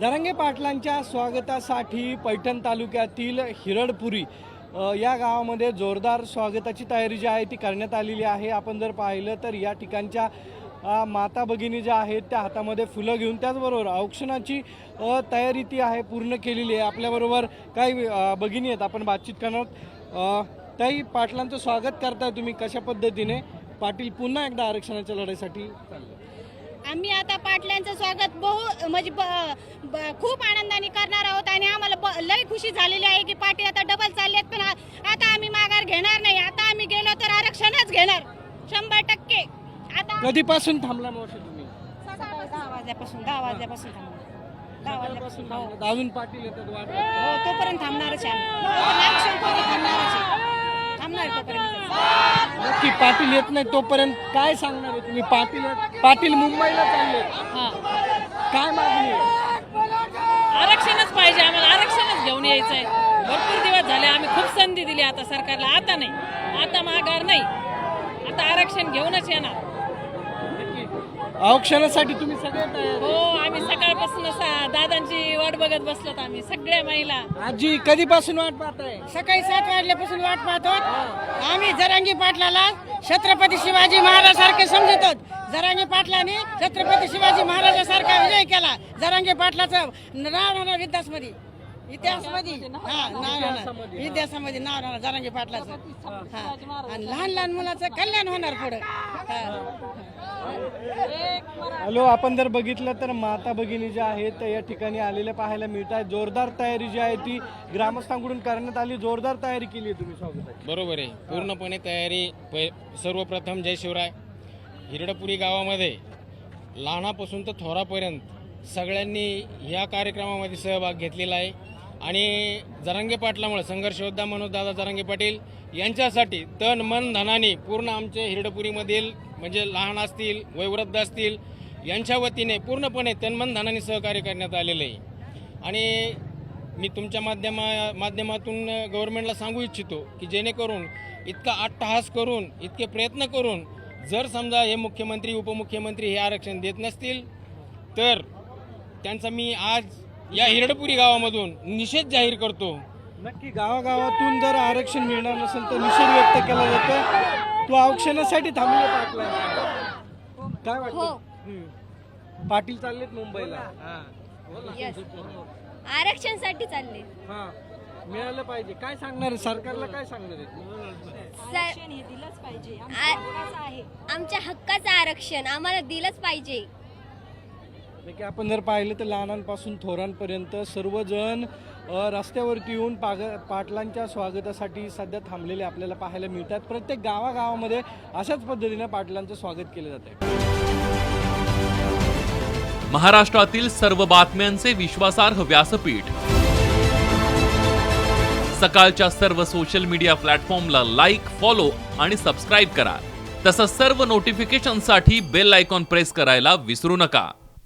दरंगे पाटलांच्या स्वागतासाठी पैठण तालुक्यातील हिरडपुरी या गावामध्ये जोरदार स्वागताची तयारी जी आहे ती करण्यात आलेली आहे. आपण जर पाहिलं तर या ठिकाणच्या माता भगिनी ज्या आहेत त्या हातामध्ये फुलं घेऊन त्याचबरोबर औक्षणाची तयारी ती आहे पूर्ण केलेली आहे. आपल्याबरोबर काही भगिनी आहेत. आपण बातचीत करणार आहोत. ताई पाटलांचं स्वागत करताय तुम्ही कशा पद्धतीने? पाटील पुन्हा एकदा आरक्षणाच्या लढाईसाठी चालले. आम्ही आता पाटलांचं स्वागत बहु म्हणजे ब- ब- खूप आनंदाने करणार आहोत आणि आम्हाला ब- लई खुशी झालेली आहे की पाटील आता डबल चाललेत पण आता आम्ही माघार घेणार नाही. आता आम्ही गेलो तर आरक्षणच घेणार. शंभर टक्के. आता कधीपासून थांबला मावशी तुम्ही? सकाळी दहा वाजल्यापासून दहा वाजल्यापासून थांबणार. दहा वाजल्यापासून हो. अजून पाटील येतात वाट हो तोपर्यंत थांबणारच आहे आम्ही. आरक्षणपर्यंत थांबणारच आहे. थांबणार तोपर्यंत. नक्की पाटील येत नाही तोपर्यंत काय सांगणार आहे तुम्ही? पाटील पाटील मुंबईला चालले. काय मागणी आहे? आरक्षणच पाहिजे आम्हाला आरक्षणच घेऊन यायचं आहे भरपूर दिवस झाले आम्ही खूप संधी दिली आता सरकारला. आता नाही. आता माघार नाही. आता आरक्षण घेऊनच येणार. औक्षणासाठी तुम्ही सगळे तयार हो आम्ही सकाळपासून दादांची वाट बघत बसलोत आम्ही सगळ्या महिला. आजी कधीपासून वाट पाहताय सकाळी सात वाजल्यापासून वाट पाहतो आम्ही जरांगी पाटलाला छत्रपती शिवाजी महाराजासारखे समजतो जरांगी पाटलाने छत्रपती शिवाजी महाराजासारखा विजय केला. जरांगी पाटलाचं नाव राहणार इतिहासमध्ये इतिहासमध्ये. हा नाव राहणार इतिहासामध्ये नाव राहणार जरांगी पाटलाचं. हा. आणि लहान लहान मुलाचं कल्याण होणार पुढं. हा. हॅलो आपण जर बघितलं तर माता भगिनी ज्या आहेत त्या या ठिकाणी आलेल्या पाहायला मिळत आहे. जोरदार तयारी जी आहे ती ग्रामस्थांकडून करण्यात आली. जोरदार तयारी केली आहे तुम्ही स्वागताची बरोबर आहे. पूर्णपणे तयारी पै सर्वप्रथम जय शिवराय. हिरडपुरी गावामध्ये लहानापासून तर थोरापर्यंत सगळ्यांनी ह्या कार्यक्रमामध्ये सहभाग घेतलेला आहे. आणि जरांगे पाटलामुळे संघर्षयोद्धा मनोजदादा दादा जरांगे पाटील यांच्यासाठी तन मन धनाने पूर्ण आमचे हिरडपुरीमधील म्हणजे लहान असतील वयोवृद्ध असतील यांच्या वतीने पूर्णपणे मन धनाने सहकार्य करण्यात आलेलं आहे. आणि मी तुमच्या माध्यमा माध्यमातून गव्हर्नमेंटला सांगू इच्छितो की जेणेकरून इतका अट्टहास करून इतके प्रयत्न करून जर समजा हे मुख्यमंत्री उपमुख्यमंत्री हे आरक्षण देत नसतील तर त्यांचा मी आज या हिरडपुरी गावामधून निषेध जाहीर करतो. नक्की गावागावातून जर आरक्षण मिळणार नसेल तर निषेध व्यक्त केला जातो तो औक्षणासाठी थांबले पाटला काय वाटतं? हम्म. पाटील चाललेत मुंबईला. हा. आरक्षणसाठी चालले. हा. मिळालं पाहिजे. काय सांगणार आहे? सरकारला काय सांगणार आहे? आ- आमच्या हक्काचं आरक्षण आम्हाला दिलंच पाहिजे. की आपण जर पाहिलं तर लहानांपासून थोरांपर्यंत सर्वजण रस्त्यावरती येऊन पाग पाटलांच्या स्वागतासाठी सध्या थांबलेले आपल्याला पाहायला मिळतात. प्रत्येक गावागावामध्ये अशाच पद्धतीने पाटलांचं स्वागत केलं जात आहे महाराष्ट्रातील सर्व बातम्यांचे विश्वासार्ह व्यासपीठ. सकाळच्या सर्व सोशल मीडिया प्लॅटफॉर्मला लाईक फॉलो आणि सबस्क्राईब करा. तसंच सर्व नोटिफिकेशनसाठी बेल आयकॉन प्रेस करायला विसरू नका.